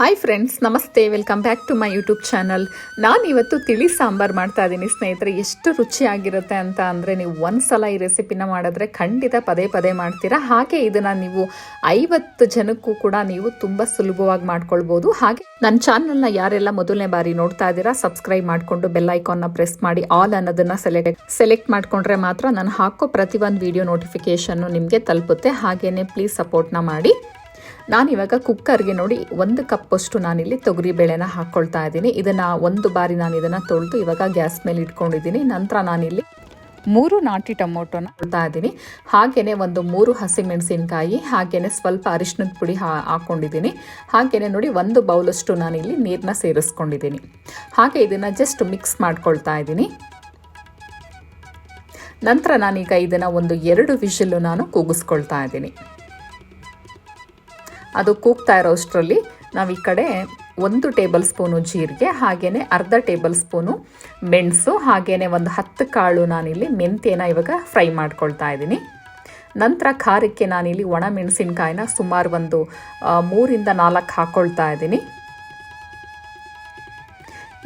Hi friends ನಮಸ್ತೆ. Welcome back to my YouTube channel ನಾನು ಇವತ್ತು ತಿಳಿ ಸಾಂಬಾರು ಮಾಡ್ತಾ ಇದ್ದೀನಿ ಸ್ನೇಹಿತರೆ. ಎಷ್ಟು ರುಚಿಯಾಗಿರುತ್ತೆ ಅಂತ ಅಂದರೆ ನೀವು ಒಂದು ಸಲ ಈ ರೆಸಿಪಿನ ಮಾಡಿದ್ರೆ ಖಂಡಿತ ಪದೇ ಪದೇ ಮಾಡ್ತೀರಾ. ಹಾಗೆ ಇದನ್ನು ನೀವು ಐವತ್ತು ಜನಕ್ಕೂ ಕೂಡ ನೀವು ತುಂಬ ಸುಲಭವಾಗಿ ಮಾಡ್ಕೊಳ್ಬೋದು. ಹಾಗೆ ನನ್ನ ಚಾನಲ್ನ ಯಾರೆಲ್ಲ ಮೊದಲನೇ ಬಾರಿ ನೋಡ್ತಾ ಇದ್ದೀರಾ ಸಬ್ಸ್ಕ್ರೈಬ್ ಮಾಡಿಕೊಂಡು ಬೆಲ್ ಐಕಾನ್ನ ಪ್ರೆಸ್ ಮಾಡಿ. ಆಲ್ ಅನ್ನೋದನ್ನು ಸೆಲೆಕ್ಟ್ ಸೆಲೆಕ್ಟ್ ಮಾಡಿಕೊಂಡ್ರೆ ಮಾತ್ರ ನಾನು ಹಾಕೋ ಪ್ರತಿಯೊಂದು ವಿಡಿಯೋ ನೋಟಿಫಿಕೇಷನ್ನು ನಿಮಗೆ ತಲುಪುತ್ತೆ. ಹಾಗೆಯೇ ಪ್ಲೀಸ್ ಸಪೋರ್ಟ್ನ ಮಾಡಿ. ನಾನಿವಾಗ ಕುಕ್ಕರ್ಗೆ ನೋಡಿ ಒಂದು ಕಪ್ಪಷ್ಟು ನಾನಿಲ್ಲಿ ತೊಗರಿ ಬೇಳೆನ ಹಾಕ್ಕೊಳ್ತಾ ಇದ್ದೀನಿ. ಇದನ್ನು ಒಂದು ಬಾರಿ ನಾನು ಇದನ್ನು ತೊಳೆದು ಇವಾಗ ಗ್ಯಾಸ್ ಮೇಲೆ ಇಟ್ಕೊಂಡಿದ್ದೀನಿ. ನಂತರ ನಾನಿಲ್ಲಿ ಮೂರು ನಾಟಿ ಟೊಮೊಟೊನ ಕೊಡ್ತಾ ಇದ್ದೀನಿ. ಹಾಗೆಯೇ ಒಂದು ಮೂರು ಹಸಿಮೆಣಸಿನಕಾಯಿ ಹಾಗೆಯೇ ಸ್ವಲ್ಪ ಅರಿಶಿನದ ಪುಡಿ ಹಾ ಹಾಕ್ಕೊಂಡಿದ್ದೀನಿ ಹಾಗೆಯೇ ನೋಡಿ ಒಂದು ಬೌಲಷ್ಟು ನಾನಿಲ್ಲಿ ನೀರನ್ನ ಸೇರಿಸ್ಕೊಂಡಿದ್ದೀನಿ. ಹಾಗೆ ಇದನ್ನು ಜಸ್ಟ್ ಮಿಕ್ಸ್ ಮಾಡ್ಕೊಳ್ತಾ ಇದ್ದೀನಿ. ನಂತರ ನಾನೀಗ ಇದನ್ನು ಒಂದು ಎರಡು ವಿಷಲ್ಲು ನಾನು ಕೂಗಿಸ್ಕೊಳ್ತಾ ಇದ್ದೀನಿ. ಅದು ಕೂಗ್ತಾ ಇರೋ ಅಷ್ಟರಲ್ಲಿ ನಾವು ಈ ಕಡೆ ಒಂದು ಟೇಬಲ್ ಸ್ಪೂನು ಜೀರಿಗೆ ಹಾಗೆಯೇ ಅರ್ಧ ಟೇಬಲ್ ಸ್ಪೂನು ಮೆಣಸು ಹಾಗೆಯೇ ಒಂದು ಹತ್ತು ಕಾಳು ನಾನಿಲ್ಲಿ ಮೆಂತ್ಯನ ಇವಾಗ ಫ್ರೈ ಮಾಡ್ಕೊಳ್ತಾ ಇದ್ದೀನಿ. ನಂತರ ಖಾರಕ್ಕೆ ನಾನಿಲ್ಲಿ ಒಣ ಮೆಣಸಿನ್ಕಾಯಿನ ಸುಮಾರು ಒಂದು ಮೂರಿಂದ ನಾಲ್ಕು ಹಾಕ್ಕೊಳ್ತಾ ಇದ್ದೀನಿ.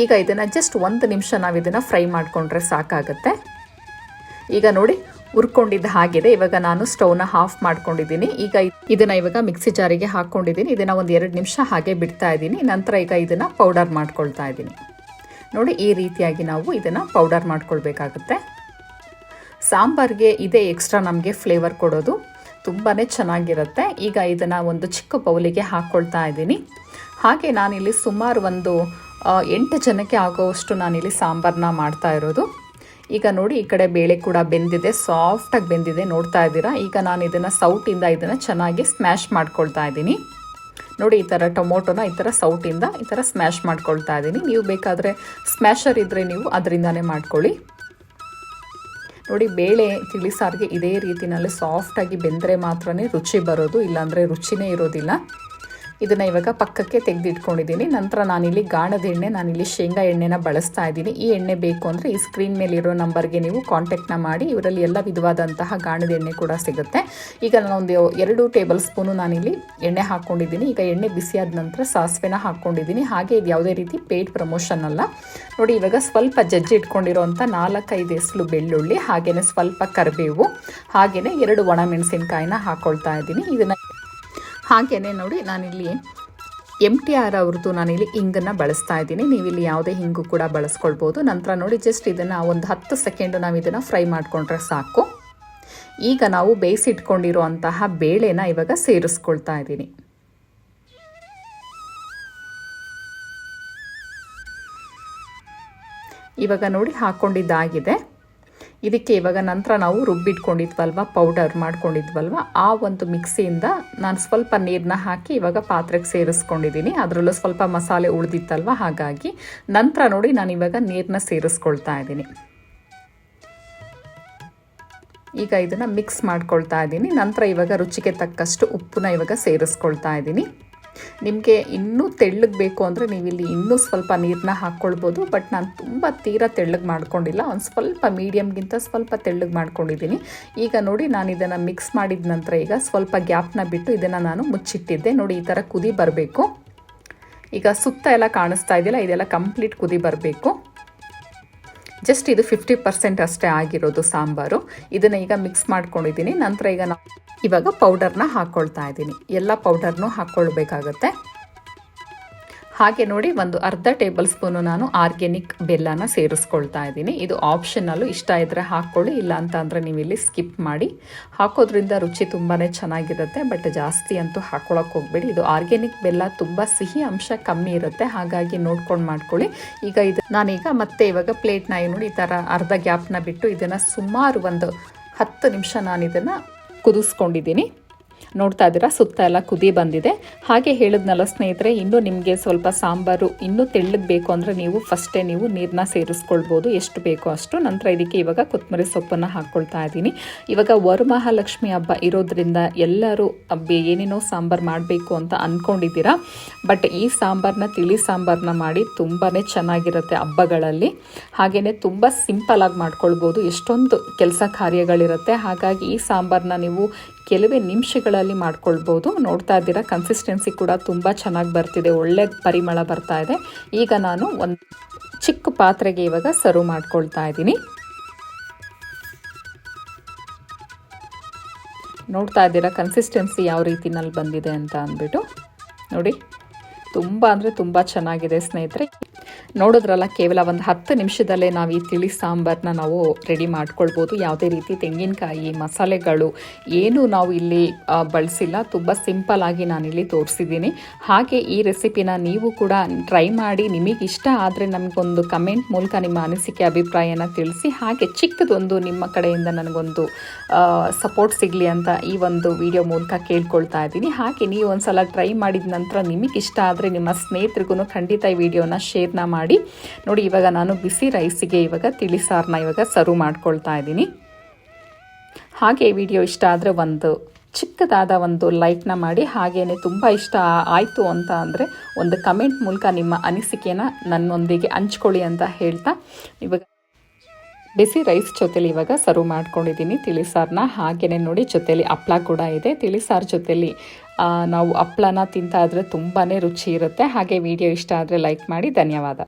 ಈಗ ಇದನ್ನು ಜಸ್ಟ್ ಒಂದು ನಿಮಿಷ ನಾವು ಇದನ್ನು ಫ್ರೈ ಮಾಡಿಕೊಂಡ್ರೆ ಸಾಕಾಗುತ್ತೆ. ಈಗ ನೋಡಿ ಹುರ್ಕೊಂಡಿದ್ದು ಹಾಗಿದೆ. ಇವಾಗ ನಾನು ಸ್ಟವ್ನ ಆಫ್ ಮಾಡ್ಕೊಂಡಿದ್ದೀನಿ. ಈಗ ಇದನ್ನ ಇವಾಗ ಮಿಕ್ಸಿ ಜಾರಿಗೆ ಹಾಕೊಂಡಿದ್ದೀನಿ. ಇದನ್ನ ಒಂದು ಎರಡು ನಿಮಿಷ ಹಾಗೆ ಬಿಡ್ತಾ ಇದ್ದೀನಿ. ನಂತರ ಈಗ ಇದನ್ನ ಪೌಡರ್ ಮಾಡ್ಕೊಳ್ತಾ ಇದ್ದೀನಿ. ನೋಡಿ, ಈ ರೀತಿಯಾಗಿ ನಾವು ಇದನ್ನ ಪೌಡರ್ ಮಾಡ್ಕೊಳ್ಬೇಕಾಗುತ್ತೆ. ಸಾಂಬಾರ್ಗೆ ಇದೇ ಎಕ್ಸ್ಟ್ರಾ ನಮಗೆ ಫ್ಲೇವರ್ ಕೊಡೋದು ತುಂಬಾ ಚೆನ್ನಾಗಿರುತ್ತೆ. ಈಗ ಇದನ್ನು ಒಂದು ಚಿಕ್ಕ ಬೌಲಿಗೆ ಹಾಕ್ಕೊಳ್ತಾ ಇದ್ದೀನಿ. ಹಾಗೆ ನಾನಿಲ್ಲಿ ಸುಮಾರು ಒಂದು ಎಂಟು ಜನಕ್ಕೆ ಆಗೋವಷ್ಟು ನಾನಿಲ್ಲಿ ಸಾಂಬಾರನ್ನ ಮಾಡ್ತಾ ಇರೋದು. ಈಗ ನೋಡಿ, ಈ ಕಡೆ ಬೇಳೆ ಕೂಡ ಬೆಂದಿದೆ ಸಾಫ್ಟಾಗಿ ಬೆಂದಿದೆ, ನೋಡ್ತಾ ಇದ್ದೀರಾ? ಈಗ ನಾನು ಇದನ್ನು ಸೌಟಿಂದ ಇದನ್ನು ಚೆನ್ನಾಗಿ ಸ್ಮ್ಯಾಶ್ ಮಾಡ್ಕೊಳ್ತಾ ಇದ್ದೀನಿ. ನೋಡಿ, ಈ ಥರ ಟೊಮೊಟೊನ ಈ ಥರ ಸೌಟಿಂದ ಈ ಥರ ಸ್ಮ್ಯಾಶ್ ಮಾಡ್ಕೊಳ್ತಾ ಇದ್ದೀನಿ. ನೀವು ಬೇಕಾದರೆ ಸ್ಮ್ಯಾಶರ್ ಇದ್ದರೆ ನೀವು ಅದರಿಂದನೇ ಮಾಡ್ಕೊಳ್ಳಿ. ನೋಡಿ, ಬೇಳೆ ತಿಳಿಸಾರಿಗೆ ಇದೇ ರೀತಿಯಲ್ಲಿ ಸಾಫ್ಟಾಗಿ ಬೆಂದರೆ ಮಾತ್ರನೇ ರುಚಿ ಬರೋದು, ಇಲ್ಲಾಂದರೆ ರುಚಿನೇ ಇರೋದಿಲ್ಲ. ಇದನ್ನು ಇವಾಗ ಪಕ್ಕಕ್ಕೆ ತೆಗೆದಿಟ್ಕೊಂಡಿದ್ದೀನಿ. ನಂತರ ನಾನಿಲ್ಲಿ ಗಾಣದ ಎಣ್ಣೆ, ನಾನಿಲ್ಲಿ ಶೇಂಗಾ ಎಣ್ಣೆನ ಬಳಸ್ತಾ ಇದ್ದೀನಿ. ಈ ಎಣ್ಣೆ ಬೇಕು ಅಂದರೆ ಈ ಸ್ಕ್ರೀನ್ ಮೇಲಿರೋ ನಂಬರ್ಗೆ ನೀವು ಕಾಂಟ್ಯಾಕ್ಟ್ನ ಮಾಡಿ. ಇವರಲ್ಲಿ ಎಲ್ಲ ವಿಧವಾದಂತಹ ಗಾಣದ ಎಣ್ಣೆ ಕೂಡ ಸಿಗುತ್ತೆ. ಈಗ ನಾನೊಂದು ಎರಡು ಟೇಬಲ್ ಸ್ಪೂನು ನಾನಿಲ್ಲಿ ಎಣ್ಣೆ ಹಾಕ್ಕೊಂಡಿದ್ದೀನಿ ಈಗ ಎಣ್ಣೆ ಬಿಸಿಯಾದ ನಂತರ ಸಾಸಿವೆನ ಹಾಕ್ಕೊಂಡಿದ್ದೀನಿ ಹಾಗೆ ಇದು ಯಾವುದೇ ರೀತಿ ಪೇಟ್ ಪ್ರಮೋಷನ್ ಅಲ್ಲ. ನೋಡಿ, ಇವಾಗ ಸ್ವಲ್ಪ ಜಜ್ಜಿ ಇಟ್ಕೊಂಡಿರುವಂಥ ನಾಲ್ಕೈದು ಹೆಸಲು ಬೆಳ್ಳುಳ್ಳಿ ಹಾಗೆಯೇ ಸ್ವಲ್ಪ ಕರಿಬೇವು ಹಾಗೆಯೇ ಎರಡು ಒಣ ಮೆಣಸಿನಕಾಯಿನ ಹಾಕ್ಕೊಳ್ತಾ ಇದ್ದೀನಿ. ಇದನ್ನು ಹಾಗೆಯೇ ನೋಡಿ, ನಾನಿಲ್ಲಿ ಎಂ ಟಿ ಆರ್ ಅವ್ರದ್ದು ನಾನಿಲ್ಲಿ ಹಿಂಗನ್ನು ಬಳಸ್ತಾ ಇದ್ದೀನಿ. ನೀವಿಲ್ಲಿ ಯಾವುದೇ ಹಿಂಗು ಕೂಡ ಬಳಸ್ಕೊಳ್ಬೋದು. ನಂತರ ನೋಡಿ ಜಸ್ಟ್ ಇದನ್ನು ಒಂದು ಹತ್ತು ಸೆಕೆಂಡ್ ನಾವು ಇದನ್ನು ಫ್ರೈ ಮಾಡಿಕೊಂಡ್ರೆ ಸಾಕು. ಈಗ ನಾವು ಬೇಯಿಸಿಟ್ಕೊಂಡಿರುವಂತಹ ಬೇಳೆನ ಇವಾಗ ಸೇರಿಸ್ಕೊಳ್ತಾ ಇದ್ದೀನಿ. ಇವಾಗ ನೋಡಿ ಹಾಕ್ಕೊಂಡಿದ್ದಾಗಿದೆ ಇದಕ್ಕೆ ಇವಾಗ ನಂತರ ನಾವು ರುಬ್ಬಿಟ್ಕೊಂಡಿದ್ವಲ್ವ ಪೌಡರ್ ಮಾಡ್ಕೊಂಡಿದ್ವಲ್ವ, ಆ ಒಂದು ಮಿಕ್ಸಿಯಿಂದ ನಾನು ಸ್ವಲ್ಪ ನೀರನ್ನ ಹಾಕಿ ಇವಾಗ ಪಾತ್ರೆಗೆ ಸೇರಿಸ್ಕೊಂಡಿದ್ದೀನಿ ಅದರಲ್ಲೂ ಸ್ವಲ್ಪ ಮಸಾಲೆ ಉಳಿದಿತ್ತಲ್ವ, ಹಾಗಾಗಿ ನಂತರ ನೋಡಿ ನಾನು ಇವಾಗ ನೀರನ್ನ ಸೇರಿಸ್ಕೊಳ್ತಾ ಇದ್ದೀನಿ. ಈಗ ಇದನ್ನು ಮಿಕ್ಸ್ ಮಾಡ್ಕೊಳ್ತಾ ಇದ್ದೀನಿ. ನಂತರ ಇವಾಗ ರುಚಿಗೆ ತಕ್ಕಷ್ಟು ಉಪ್ಪನ್ನ ಇವಾಗ ಸೇರಿಸ್ಕೊಳ್ತಾ ಇದ್ದೀನಿ. ನಿಮಗೆ ಇನ್ನೂ ತೆಳ್ಳಗೆ ಬೇಕು ಅಂದರೆ ನೀವು ಇಲ್ಲಿ ಇನ್ನೂ ಸ್ವಲ್ಪ ನೀರನ್ನ ಹಾಕ್ಕೊಳ್ಬೋದು ಬಟ್ ನಾನು ತುಂಬ ತೀರಾ ತೆಳ್ಳಗೆ ಮಾಡ್ಕೊಂಡಿಲ್ಲ. ಒಂದು ಸ್ವಲ್ಪ ಮೀಡಿಯಮ್ಗಿಂತ ಸ್ವಲ್ಪ ತೆಳ್ಳಗೆ ಮಾಡ್ಕೊಂಡಿದ್ದೀನಿ ಈಗ ನೋಡಿ ನಾನು ಇದನ್ನು ಮಿಕ್ಸ್ ಮಾಡಿದ ನಂತರ ಈಗ ಸ್ವಲ್ಪ ಗ್ಯಾಪ್ನ ಬಿಟ್ಟು ಇದನ್ನು ನಾನು ಮುಚ್ಚಿಟ್ಟಿದ್ದೆ. ನೋಡಿ ಈ ಥರ ಕುದಿ ಬರಬೇಕು. ಈಗ ಸುತ್ತ ಎಲ್ಲ ಕಾಣಿಸ್ತಾ ಇದೆಯಲ್ಲ, ಇದೆಲ್ಲ ಕಂಪ್ಲೀಟ್ ಕುದಿ ಬರಬೇಕು. ಜಸ್ಟ್ ಇದು ಫಿಫ್ಟಿ ಪರ್ಸೆಂಟ್ ಅಷ್ಟೇ ಆಗಿರೋದು ಸಾಂಬಾರು. ಇದನ್ನ ಈಗ ಮಿಕ್ಸ್ ಮಾಡ್ಕೊಂಡಿದ್ದೀನಿ. ನಂತರ ಈಗ ನಾವು ಇವಾಗ ಪೌಡರ್ನ ಹಾಕ್ಕೊಳ್ತಾ ಇದ್ದೀನಿ. ಎಲ್ಲ ಪೌಡರ್ನೂ ಹಾಕ್ಕೊಳ್ಬೇಕಾಗತ್ತೆ ಹಾಗೆ ನೋಡಿ ಒಂದು ಅರ್ಧ ಟೇಬಲ್ ಸ್ಪೂನು ನಾನು ಆರ್ಗ್ಯಾನಿಕ್ ಬೆಲ್ಲನ ಸೇರಿಸ್ಕೊಳ್ತಾ ಇದ್ದೀನಿ. ಇದು ಆಪ್ಷನಲ್ಲು ಇಷ್ಟ ಇದ್ದರೆ ಹಾಕ್ಕೊಳ್ಳಿ, ಇಲ್ಲ ಅಂತ ಅಂದರೆ ನೀವು ಇಲ್ಲಿ ಸ್ಕಿಪ್ ಮಾಡಿ. ಹಾಕೋದ್ರಿಂದ ರುಚಿ ತುಂಬಾ ಚೆನ್ನಾಗಿರುತ್ತೆ ಬಟ್ ಜಾಸ್ತಿ ಅಂತೂ ಹಾಕ್ಕೊಳಕ್ಕೆ ಹೋಗ್ಬೇಡಿ. ಇದು ಆರ್ಗ್ಯಾನಿಕ್ ಬೆಲ್ಲ ತುಂಬ ಸಿಹಿ ಅಂಶ ಕಮ್ಮಿ ಇರುತ್ತೆ, ಹಾಗಾಗಿ ನೋಡ್ಕೊಂಡು ಮಾಡ್ಕೊಳ್ಳಿ. ಈಗ ಇದು ನಾನೀಗ ಮತ್ತೆ ಇವಾಗ ಪ್ಲೇಟ್ನ ನೋಡಿ ಈ ಥರ ಅರ್ಧ ಗ್ಯಾಪ್ನ ಬಿಟ್ಟು ಇದನ್ನು ಸುಮಾರು ಒಂದು ಹತ್ತು ನಿಮಿಷ ನಾನು ಇದನ್ನು ಕುದಿಸ್ಕೊಂಡಿದ್ದೀನಿ. ನೋಡ್ತಾ ಇದ್ದೀರಾ? ಸುತ್ತ ಎಲ್ಲ ಕುದಿ ಬಂದಿದೆ. ಹಾಗೆ ಹೇಳಿದ್ನಲ್ಲ ಸ್ನೇಹಿತರೆ, ಇನ್ನೂ ನಿಮಗೆ ಸ್ವಲ್ಪ ಸಾಂಬಾರು ಇನ್ನೂ ತೆಳ್ಳಗೆ ಬೇಕು ಅಂದರೆ ನೀವು ಫಸ್ಟೇ ನೀವು ನೀರನ್ನ ಸೇರಿಸ್ಕೊಳ್ಬೋದು. ಎಷ್ಟು ಬೇಕೋ ಅಷ್ಟು. ನಂತರ ಇದಕ್ಕೆ ಇವಾಗ ಕೊತ್ತಂಬರಿ ಸೊಪ್ಪನ್ನು ಹಾಕ್ಕೊಳ್ತಾ ಇದ್ದೀನಿ. ಇವಾಗ ವರಮಹಾಲಕ್ಷ್ಮಿ ಹಬ್ಬ ಇರೋದ್ರಿಂದ ಎಲ್ಲರೂ ಏನೇನೋ ಸಾಂಬಾರು ಮಾಡಬೇಕು ಅಂತ ಅಂದ್ಕೊಂಡಿದ್ದೀರಾ ಬಟ್ ಈ ಸಾಂಬಾರನ್ನ ತಿಳಿ ಸಾಂಬಾರನ್ನ ಮಾಡಿ ತುಂಬಾ ಚೆನ್ನಾಗಿರುತ್ತೆ ಹಬ್ಬಗಳಲ್ಲಿ. ಹಾಗೆಯೇ ತುಂಬ ಸಿಂಪಲಾಗಿ ಮಾಡ್ಕೊಳ್ಬೋದು. ಎಷ್ಟೊಂದು ಕೆಲಸ ಕಾರ್ಯಗಳಿರುತ್ತೆ. ಹಾಗಾಗಿ ಈ ಸಾಂಬಾರನ್ನ ನೀವು ಕೆಲವೇ ನಿಮಿಷಗಳಲ್ಲಿ ಮಾಡ್ಕೊಳ್ಬೋದು. ನೋಡ್ತಾ ಇದ್ದೀರಾ ಕನ್ಸಿಸ್ಟೆನ್ಸಿ ಕೂಡ ತುಂಬ ಚೆನ್ನಾಗಿ ಬರ್ತಿದೆ. ಒಳ್ಳೆ ಪರಿಮಳ ಬರ್ತಾ ಇದೆ. ಈಗ ನಾನು ಒಂದು ಚಿಕ್ಕ ಪಾತ್ರೆಗೆ ಇವಾಗ ಸರ್ವ್ ಮಾಡ್ಕೊಳ್ತಾ ಇದ್ದೀನಿ. ನೋಡ್ತಾ ಇದ್ದೀರಾ ಕನ್ಸಿಸ್ಟೆನ್ಸಿ ಯಾವ ರೀತಿನಲ್ಲಿ ಬಂದಿದೆ ಅಂತ ಅಂದ್ಬಿಟ್ಟು. ನೋಡಿ, ತುಂಬ ಅಂದರೆ ತುಂಬ ಚೆನ್ನಾಗಿದೆ ಸ್ನೇಹಿತರೆ. ನೋಡಿದ್ರಲ್ಲ, ಕೇವಲ ಒಂದು ಹತ್ತು ನಿಮಿಷದಲ್ಲೇ ನಾವು ಈ ತಿಳಿ ಸಾಂಬಾರನ್ನ ನಾವು ರೆಡಿ ಮಾಡ್ಕೊಳ್ಬೋದು. ಯಾವುದೇ ರೀತಿ ತೆಂಗಿನಕಾಯಿ, ಮಸಾಲೆಗಳು ಏನು ನಾವು ಇಲ್ಲಿ ಬಳಸಿಲ್ಲ. ತುಂಬ ಸಿಂಪಲ್ ಆಗಿ ನಾನಿಲ್ಲಿ ತೋರಿಸಿದ್ದೀನಿ. ಹಾಗೆ ಈ ರೆಸಿಪಿನ ನೀವು ಕೂಡ ಟ್ರೈ ಮಾಡಿ, ನಿಮಗೆ ಇಷ್ಟ ಆದರೆ ನಮಗೊಂದು ಕಮೆಂಟ್ ಮೂಲಕ ನಿಮ್ಮ ಅನಿಸಿಕೆ, ಅಭಿಪ್ರಾಯನ ತಿಳಿಸಿ. ಹಾಗೆ ಚಿಕ್ಕದೊಂದು ನಿಮ್ಮ ಕಡೆಯಿಂದ ನನಗೊಂದು ಸಪೋರ್ಟ್ ಸಿಗಲಿ ಅಂತ ಈ ಒಂದು ವಿಡಿಯೋ ಮೂಲಕ ಕೇಳ್ಕೊಳ್ತಾ ಇದ್ದೀನಿ. ಹಾಗೆ ನೀವು ಒಂದು ಸಲ ಟ್ರೈ ಮಾಡಿದ ನಂತರ ನಿಮಗೆ ಇಷ್ಟ ಆದರೆ ನಿಮ್ಮ ಸ್ನೇಹಿತರಿಗೂ ಖಂಡಿತ ಈ ವಿಡಿಯೋನ ಶೇರ್ನ ಮಾಡಿ. ನೋಡಿ, ಇವಾಗ ನಾನು ಬಿಸಿ ರೈಸಿಗೆ ಇವಾಗ ತಿಳಿ ಸಾರನ್ನ ಇವಾಗ ಸರ್ವ್ ಮಾಡ್ಕೊಳ್ತಾ ಇದ್ದೀನಿ. ಹಾಗೆ ವಿಡಿಯೋ ಇಷ್ಟ ಆದರೆ ಒಂದು ಚಿಕ್ಕದಾದ ಒಂದು ಲೈಕ್ನ ಮಾಡಿ. ಹಾಗೆಯೇ ತುಂಬ ಇಷ್ಟ ಆಯಿತು ಅಂತ ಅಂದರೆ ಒಂದು ಕಮೆಂಟ್ ಮೂಲಕ ನಿಮ್ಮ ಅನಿಸಿಕೆನ ನನ್ನೊಂದಿಗೆ ಹಂಚ್ಕೊಳ್ಳಿ ಅಂತ ಹೇಳ್ತಾ. ಇವಾಗ ಬಿಸಿ ರೈಸ್ ಜೊತೆಲಿ ಇವಾಗ ಸರ್ವ್ ಮಾಡ್ಕೊಂಡಿದ್ದೀನಿ ತಿಳಿಸಾರನ್ನ ಹಾಗೆಯೇ ನೋಡಿ, ಜೊತೆಲಿ ಹಪ್ಳ ಕೂಡ ಇದೆ. ತಿಳಿಸಾರು ಜೊತೆಲಿ ನಾವು ಹಪ್ಳನ ತಿಂತಾ ಇದ್ರೆ ತುಂಬಾ ರುಚಿ ಇರುತ್ತೆ. ಹಾಗೆ ವಿಡಿಯೋ ಇಷ್ಟ ಆದರೆ ಲೈಕ್ ಮಾಡಿ. ಧನ್ಯವಾದ.